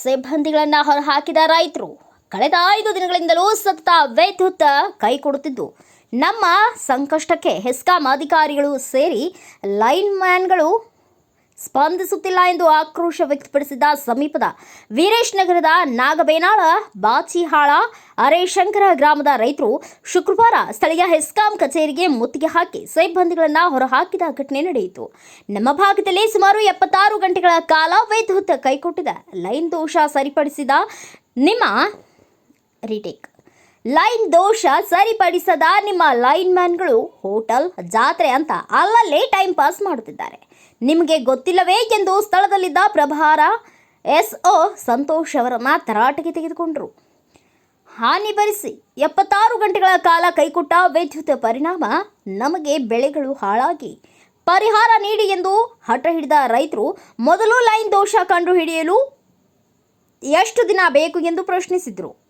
ಸಿಬ್ಬಂದಿಗಳನ್ನ ಹೊರಹಾಕಿದ ರೈತರು ಕಳೆದ ಐದು ದಿನಗಳಿಂದಲೂ ಸತತ ವಿದ್ಯುತ್ ಕೈ ಕೊಡುತ್ತಿದ್ದು, ನಮ್ಮ ಸಂಕಷ್ಟಕ್ಕೆ ಹೆಸ್ಕಾಂ ಅಧಿಕಾರಿಗಳು ಸೇರಿ ಲೈನ್ ಮ್ಯಾನ್ಗಳು ಸ್ಪಂದಿಸುತ್ತಿಲ್ಲ ಎಂದು ಆಕ್ರೋಶ ವ್ಯಕ್ತಪಡಿಸಿದ ಸಮೀಪದ ವೀರೇಶ್ ನಗರದ ನಾಗಬೇನಾಳ, ಬಾಚಿಹಾಳ, ಅರೇಶಂಕರ ಗ್ರಾಮದ ರೈತರು ಶುಕ್ರವಾರ ಸ್ಥಳೀಯ ಹೆಸ್ಕಾಂ ಕಚೇರಿಗೆ ಮುತ್ತಿಗೆ ಹಾಕಿ ಸಿಬ್ಬಂದಿಗಳನ್ನು ಹೊರಹಾಕಿದ ಘಟನೆ ನಡೆಯಿತು. ನಮ್ಮ ಭಾಗದಲ್ಲಿ ಸುಮಾರು ಎಪ್ಪತ್ತಾರು ಗಂಟೆಗಳ ಕಾಲ ವಿದ್ಯುತ್ ಕೈಕೊಟ್ಟಿದೆ. ಲೈನ್ ದೋಷ ಸರಿಪಡಿಸಿದ ನಿಮ್ಮ ರಿಟೇಕ್. ಲೈನ್ ದೋಷ ಸರಿಪಡಿಸದ ನಿಮ್ಮ ಲೈನ್ ಮ್ಯಾನ್ಗಳು ಹೋಟೆಲ್, ಜಾತ್ರೆ ಅಂತ ಅಲ್ಲಲ್ಲೇ ಟೈಮ್ ಪಾಸ್ ಮಾಡುತ್ತಿದ್ದಾರೆ. ನಿಮಗೆ ಗೊತ್ತಿಲ್ಲವೇ ಎಂದು ಸ್ಥಳದಲ್ಲಿದ್ದ ಪ್ರಭಾರ ಎಸ್ ಒ ಸಂತೋಷ್ ಅವರನ್ನ ತರಾಟೆಗೆ ತೆಗೆದುಕೊಂಡರು. ಹಾನಿ ಭರಿಸಿ ಎಪ್ಪತ್ತಾರು ಗಂಟೆಗಳ ಕಾಲ ಕೈಕೊಟ್ಟ ವಿದ್ಯುತ್ ಪರಿಣಾಮ ನಮಗೆ ಬೆಳೆಗಳು ಹಾಳಾಗಿ. ಪರಿಹಾರ ನೀಡಿ ಎಂದು ಹಠ ಹಿಡಿದ ರೈತರು ಮೊದಲು ಲೈನ್ ದೋಷ ಕಂಡುಹಿಡಿಯಲು ಎಷ್ಟು ದಿನ ಬೇಕು ಎಂದು ಪ್ರಶ್ನಿಸಿದರು.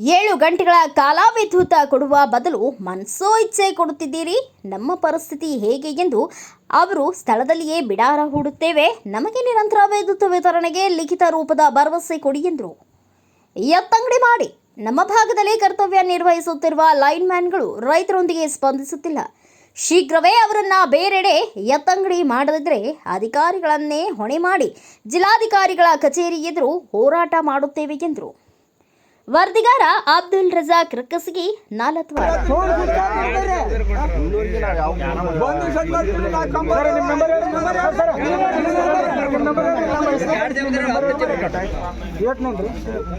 ಏಳು ಗಂಟೆಗಳ ಕಾಲ ವಿದ್ಯುತ್ ಕೊಡುವ ಬದಲು ಮನಸ್ಸೋ ಇಚ್ಛೆ ಕೊಡುತ್ತಿದ್ದೀರಿ. ನಮ್ಮ ಪರಿಸ್ಥಿತಿ ಹೇಗೆ ಎಂದು ಅವರು ಸ್ಥಳದಲ್ಲಿಯೇ ಬಿಡಾರ ಹೂಡುತ್ತೇವೆ. ನಮಗೆ ನಿರಂತರ ವಿದ್ಯುತ್ ವಿತರಣೆಗೆ ಲಿಖಿತ ರೂಪದ ಭರವಸೆ ಕೊಡಿ ಎಂದರು. ಎತ್ತಂಗಡಿ ಮಾಡಿ. ನಮ್ಮ ಭಾಗದಲ್ಲಿ ಕರ್ತವ್ಯ ನಿರ್ವಹಿಸುತ್ತಿರುವ ಲೈನ್ ಮ್ಯಾನ್ಗಳು ರೈತರೊಂದಿಗೆ ಸ್ಪಂದಿಸುತ್ತಿಲ್ಲ. ಶೀಘ್ರವೇ ಅವರನ್ನ ಬೇರೆಡೆ ಎತ್ತಂಗಡಿ ಮಾಡದಿದ್ದರೆ ಅಧಿಕಾರಿಗಳನ್ನೇ ಹೊಣೆ ಮಾಡಿ ಜಿಲ್ಲಾಧಿಕಾರಿಗಳ ಕಚೇರಿ ಎದುರು ಹೋರಾಟ ಮಾಡುತ್ತೇವೆ ಎಂದರು. ವರದಿಗಾರ ಅಬ್ದುಲ್ ರಜಾಕ್ ರಕ್ಕಸಗಿ ನಾಲತ್ವಾಡ ಏಟ್ ನಂಬ್ರಿ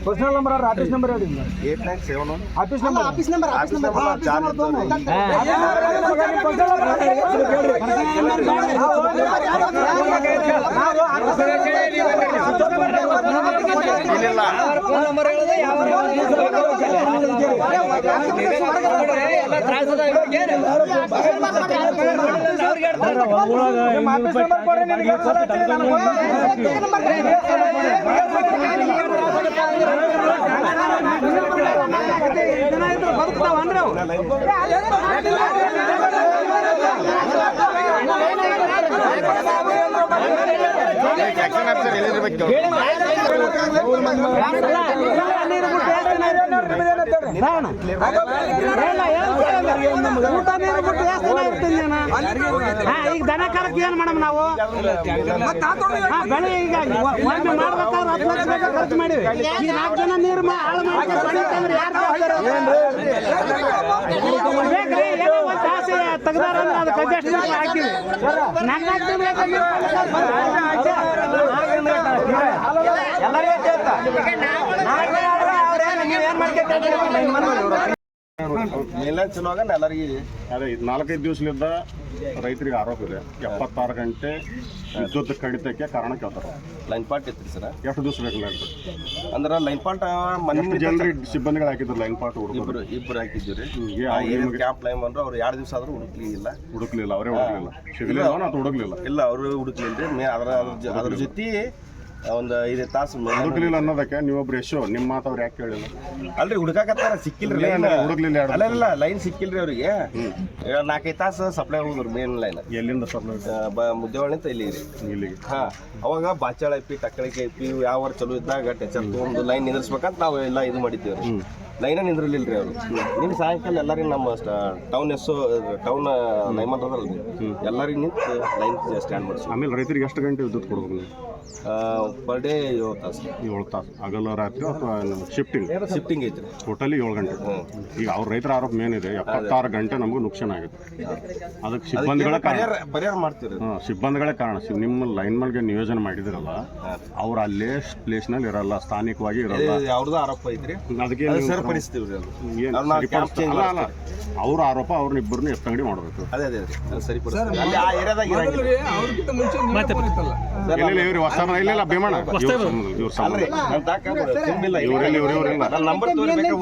ಪರ್ಸನಲ್ ನಂಬರ್ ಅವ್ರ ಆಫೀಸ್ ನಂಬರ್ ಹೇಳಿ eight nine seven one office number office number office number ಚಾರ್ ಇದ್ದವ್ರು. ಇಲ್ಲಿಲ್ಲ ಆಫೀಸ್ ನಂಬರ್ ಕೊಡ್ರಿ ನಿನಗೆ ಸಲ ಹಚ್ಚಿರಿ ನನಗೆ. ಇದನ್ನ ಇದ್ರು ಬದುಕ್ತಾವನ್ರಿ ಅವು? ಆಕ್ಷನ್ ಆಫೀಸರ್ ಎಲ್ಲಿರ್ಬೇಕು ನೀರು ಬಿಟ್ಟು ಎಷ್ಟು ದಿನ ಆಯ್ತು ನೋಡ್ರಿ ನಿಮ್ದು ಏನಂತೇಳಿ? ರಾವಣ. ಇಲ್ಲ, ಏನ್ ಕೇಳಲ್ಲ. ಊಟ ನೀರು ಬಿಟ್ಟು ಎಷ್ಟು ದಿನ ಇರ್ತೀನಿ ನಾನು? ಹಾ, ಈಗ ದನ ಕರಕ್ಕೆ ಏನ್ ಮಾಡಮ್ ನಾವು? ಹಾ, ಬೆಳೆ ಈಗ ಒಮ್ಮೆ ಮಾಡ್ಬೇಕಾದ್ರೆ ಹತ್ತು ಲಕ್ಷ ಖರ್ಚು ಮಾಡಿವಿ ಈಗ ನಾಲ್ಕು ಜನ ನೀರು ಹಾಳು ಮಾಡಿ? ಬೇಕ್ರಿ, ಏನೋ ಒಂದ್ ತಾಸು ತೆಗ್ದಾರ ಅಂದ್ರೆ ಅದು ಹಾಕಿವಿ ಎಲ್ಲರಿಗೂ ಕೇಳ್ತಾ. ಅವ್ರೇನು ನೀವೇನ್ ಮಾಡ್ಕೊತೀರಿ? ಮೇಲ ಚಲೋ ಆಗಲ್ಲ ಎಲ್ಲರಿಗೆ ಅದೇ ನಾಲ್ಕೈದು ದಿವಸಲಿದ್ದ ರೈತರಿಗೆ ಆರೋಪ ಇದೆ. ಎಪ್ಪತ್ತಾರು ಗಂಟೆ ವಿದ್ಯುತ್ ಕಡಿತಕ್ಕೆ ಕಾರಣ ಕೇಳ್ತಾರೆ. ಲೈನ್ ಪಾಟ್ ಇತ್ತು ಸರ್. ಎಷ್ಟು ದಿವಸ ಬೇಕು ಲೈನ್ ಅಂದ್ರೆ ಲೈನ್ ಪಾಟ್ ಮನೆ ಜನರಿಗೆ ಸಿಬ್ಬಂದಿಗಳು ಹಾಕಿದ್ರು ಲೈನ್ ಪಾಟ್ ಇಬ್ಬರು ಇಬ್ರು ಹಾಕಿದ್ವಿ ರೀ ಕ್ಯಾಂಪ್ ಲೈನ್ ಅಂದ್ರೆ ಅವ್ರು ಎರಡು ದಿವಸ ಆದ್ರೂ ಹುಡುಕ್ಲಿ ಇಲ್ಲ ಹುಡುಕ್ಲಿಲ್ಲ ಅವರೇ ಹುಡುಕ್ಲಿಲ್ಲ. ಸಿಗಲಿಲ್ಲ ಅಥವಾ ಹುಡುಕ್ಲಿಲ್ಲ? ಇಲ್ಲ ಅವರು ಹುಡುಕ್ಲಿಲ್ಲ ರೀ ಅದರ ಅದ್ರ ಜೊತೆ ಒಂದು ಐದು ತಾಸು ಹುಡುಕ್ಲಿಲ್ಲ ಅನ್ನೋದಕ್ಕೆ ನೀವೊಬ್ರು ಎಷ್ಟು ನಿಮ್ಮ ಮಾತು ಅವ್ರು ಯಾಕೆ ಕೇಳಿಲ್ಲ? ಅಲ್ರಿ ಹುಡುಕಾಕತ್ತಾರ ಸಿಕ್ಕಿಲ್ರಿ ಲೈನ್. ಹುಡುಕ್ಲಿಲ್ಲ ಅಲ್ಲ ಇಲ್ಲ ಲೈನ್ ಸಿಕ್ಕಿಲ್ರಿ ಅವ್ರಿಗೆ. ನಾಲ್ಕೈದು ತಾಸು ಸಪ್ಲೈ ಹೋದ್ರು ಮೇನ್ ಲೈನ್ ಎಲ್ಲಿಂದ ಸಪ್ಲೈ ಮುದ್ದೆವಳಿಂತ ಇಲ್ಲಿ ಇಲ್ಲಿಗೆ ಹಾ ಅವಾಗ ಬಾಚಾಳ ಐಪಿ ತಕ್ಕಳಿಕೆ ಐಪಿ ಯಾವ ಚಲೋ ಇದ್ದಾಗ ಟೆಚರ್ ತೊಗೊಂಡು ಲೈನ್ ನಿಂದ್ರಿಸ್ಬೇಕಂತ ನಾವು ಎಲ್ಲ ಇದು ಮಾಡಿದ್ದೀವಿ ಲೈನ ನಿಂದ್ರಲಿಲ್ಲ ರೀ ಅವರು. ನಿನ್ನ ಸಾಯಂಕಾಲ ಎಲ್ಲರಿಗೂ ನಮ್ಮ ಟೌನ್ ಎಸ್ ಟೌನ್ ಲೈಮನ್ ಎಲ್ಲರಿಗೂ ನಿಂತು ಲೈನ್ ಸ್ಟ್ಯಾಂಡ್ ಮಾಡಿಸಿ. ಆಮೇಲೆ ರೈತರಿಗೆ ಎಷ್ಟು ಗಂಟೆ ವಿದ್ಯುತ್ ಕೊಡ್ಬೇಕು ನೀವು? ಪರ್ ಡೇ ಏಳು ತಾಸು. ಏಳು ತಾಸು. ಹಗಲು ರಾತ್ರಿ ಅಥವಾ ಶಿಫ್ಟಿಂಗ್ ಶಿಫ್ಟಿಂಗ್ ಐತೆ ಟೋಟಲಿ ಏಳು ಗಂಟೆ. ಈಗ ಅವ್ರ ರೈತರ ಆರೋಪ ಮೇನ್ ಇದೆ. ಎಪ್ಪತ್ತಾರು ಗಂಟೆ ನಮಗೂ ನುಕ್ಸಾನ ಆಗುತ್ತೆ. ಅದಕ್ಕೆ ಸಿಬ್ಬಂದಿಗಳ ಕಾರಣ. ಪರಿಹಾರ ಮಾಡ್ತೀರಿ ಸಿಬ್ಬಂದಿಗಳೇ ಕಾರಣ. ನಿಮ್ಮ ಲೈನ್ ಮಲ್ಗೆ ನಿಯೋಜನೆ ಮಾಡಿದಿರಲ್ಲ ಅವ್ರು ಅಲ್ಲೇ ಪ್ಲೇಸ್ನಲ್ಲಿ ಇರಲ್ಲ ಸ್ಥಾನಿಕವಾಗಿ ಇರಲ್ಲ. ಯಾವ್ದು ಆರೋಪ ಐತ್ರಿ. ಅದಕ್ಕೆ ಅದು ನೀವು ಸರಿಪಡಿಸ್ತೀವಿ ಅದು ಅವ್ರು ನಾವು ಕ್ಯಾಂಪ್ ಸರಿಪಡಿಸ್ತಾ- ಚೇಂಜ್ ಅಲ್ಲ ಅಲ್ಲ ಅವ್ರ ಆರೋಪ ಅವ್ರನ್ನ ಇಬ್ಬರನ್ನ ಎತ್ತಂಗಡಿ ಮಾಡಬೇಕು. ಅದೇ ಅದೇ ಸರಿಪಡಿಸ್ತೀವಿ ಅಲ್ಲಿ ಆ ಏರಿಯಾದಾಗ ಇರಂಗಿಲ್ಲ. ಇಲ್ಲ ಇವ್ರು ಇಲ್ಲ ಇಲ್ಲ ಭೀಮಣ್ಣ. ಇವ್ರ ಅಲ್ರಿ ತಾಕ ಇವ್ರಿಲ್ಲ ಇವ್ರು ಇವ್ರಿಲ್ಲ ನನ್ನ ನಂಬರ್ ತೋರಿಸ್ಬೇಕು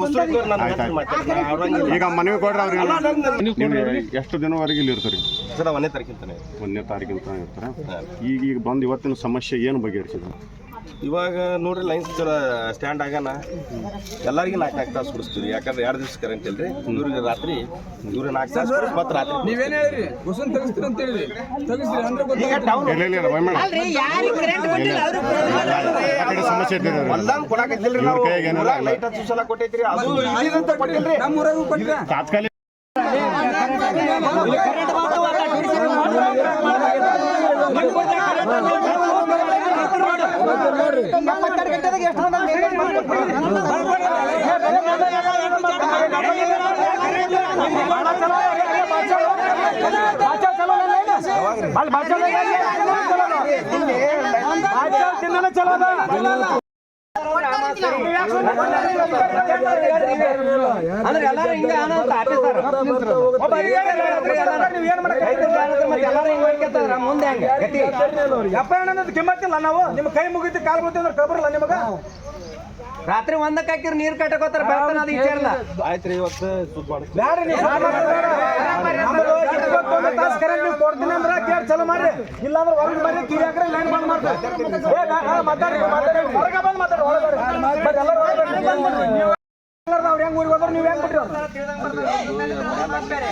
ಮಾತಾಡ್ತೀನಿ. ಅವ್ರಂಗಿಲ್ಲ ಈಗ ಮನವಿ ಕೊಡ್ರಿ ಅವ್ರಿಗೆ. ನೀವು ಎಷ್ಟು ದಿನವರೆಗೆ ಇಲ್ಲಿ ಇರ್ತೀರಿ? ಸರ್ ಒಂದೇ ತಾರೀಕಿಂತಾನೆ. ಒಂದನೇ ತಾರೀಕಿಂತ ಇರ್ತಾರೆ? ಈಗ ಈಗ ಬಂದು ಇವತ್ತಿನ ಸಮಸ್ಯೆ ಏನು ಬಗೆಹರಿಸಿದ್ರು? ಇವಾಗ ನೋಡ್ರಿ ಲೈನ್ಸ್ ಚಲೋ ಸ್ಟ್ಯಾಂಡ್ ಆಗಾನ ಎಲ್ಲರಿಗೂ ನಾಲ್ಕು ನಾಲ್ಕು ತಾಸು ಕುಡಿಸ್ತೀವಿ ಯಾಕಂದ್ರೆ ಎರಡು ದಿವ್ಸ ಕರೆಂಟ್ ಇಲ್ರಿ. ಇವ್ರಿಗೆ ರಾತ್ರಿ ಇವ್ರಿಗೆ ನಾಲ್ಕು ತಾಸು ಕುಡಿಸ್ ಮತ್ತೆ ರಾತ್ರಿ ನೀವೇನು ಹೇಳಿರಿ ಹುಸುನ್ ತೆಗಿಸ್ತೀರಿ ಅಂತ ಹೇಳಿರಿ ತೆಗಿಸ್ತೀರಿ ಅಂದ್ರೆ ಕೊಟ್ಟಿಲ್ಲ ಸಮಸ್ಯೆ ಐತೆ ರೀ. ಹೊಲ್ದಾನ್ ಕೊಡಾಕತ್ತಿಲ್ರಿ ನಾವು. ಲೈಟ್ ಹಚ್ಚು ಸಲ ಕೊಟ್ಟೈತ್ರಿ. ಅದು ಕೊಟ್ಟಿಲ್ರಿ. ನಮ್ಮ ಊರಾಗೂ ಕೊಟ್ಟ ತಾತ್ಕಾಲಿಕ ಎಪ್ಪತ್ತೆರಡು ಗಂಟೆದಾಗ ಎಷ್ಟು ಮಂದಿ ಅಂದ್ರೆ ಎಲ್ಲಾರು ಹಿಂಗ ಆಫೀಸರ್ ಎಲ್ಲಾರು ಹಿಂಗ ಹೋಗ್ಕೊತಾರ ಮುಂದೆ ಹಂಗ. ಗತಿ. ಯಪ್ಪ ಅನ್ನೋದು ಕಿಮ್ಮತ್ತಿಲ್ಲ ನಾವು. ನಿಮ್ ಕೈ ಮುಗಿತು ಕಾಲ್ ಮುಗಿತು ಅಂದ್ರೆ ಕಬರಲ್ಲ ನಿಮಗ? ರಾತ್ರಿ ಒಂದಕ್ಕೆ ಹಾಕಿರ್ ನೀರ್ ಕಟ್ಟಕೋತಾರ ಬರ್ತಾನ ಅದು ಆಯ್ತ್ರಿ ಇವತ್ತು ನೀವು. ನೀವು ಕೊಡ್ತೀನಿ ಅಂದ್ರೆ ಚಲೋ ಮಾಡ್ರಿ ಇಲ್ಲ ಅಂದ್ರೆ ಹೊರಗೆ ಬರ್ರಿ, ಕಿವಿ ಹಾಕ್ರಿ ಲೈನ್ ಬಂದ್ ಮಾಡ್ತಾರೆ ಹೊರಗೆ ಅವ್ರು ಹೆಂಗ್ ಊರಿಗೆ ಹೋದ್ರೆ, ನೀವ್ ಹೆಂಗ್ ಬಿಟ್ರಿ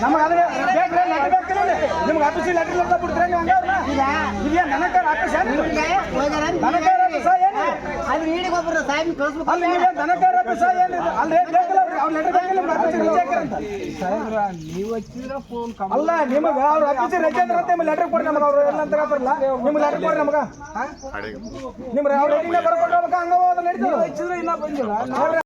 ನಮಗೆ ಅದ್ರ ಬೇಕ್ರಿ ನಿಮ್ಗೆ ಆಫೀಸಿಗೆ ಲೆಟರ್ ಬಿಡ್ತೀರಾ ನೀವು ಹಂಗೆ ಇಲ್ಲ ನನಗೆ ನನ್ನ ಕೈ ಏನು ಅಲ್ಲಿ ನೀವೇ ದನ ಕೈ ಆಫೀಸ ಏನು ಅಲ್ಲಿ ಬೇಕಿಲ್ಲ ಅವ್ರಿಗೆ ಅವ್ರ ಲೆಟರ್ ಬೇಕಿಲ್ಲ ರಜೆ ಹಾಕಿರಂತ ಅಲ್ಲ ನಿಮಗೆ ಅವ್ರ ರಜೆ ಅಂದ್ರೆ ಅಂತ ಲೆಟರ್ ಕೊಡಿ ನಮಗೆ ಅವ್ರು ಎಲ್ಲ ಅಂತ ನಿಮ್ಗೆ ಲೆಟರ್ ಕೊಡಿ ನಮಗೆ. ನಿಮ್ಮ ಅವ್ರ ರೇಟಿಂಗ್ ಬರ್ಕೊಂಡು ಹೋಗ್ಬೇಕು ಹಂಗ ಹೋದ್ರೆ ನಡೀತದೆ. ಇಲ್ಲ ಬಂದಿಲ್ಲ.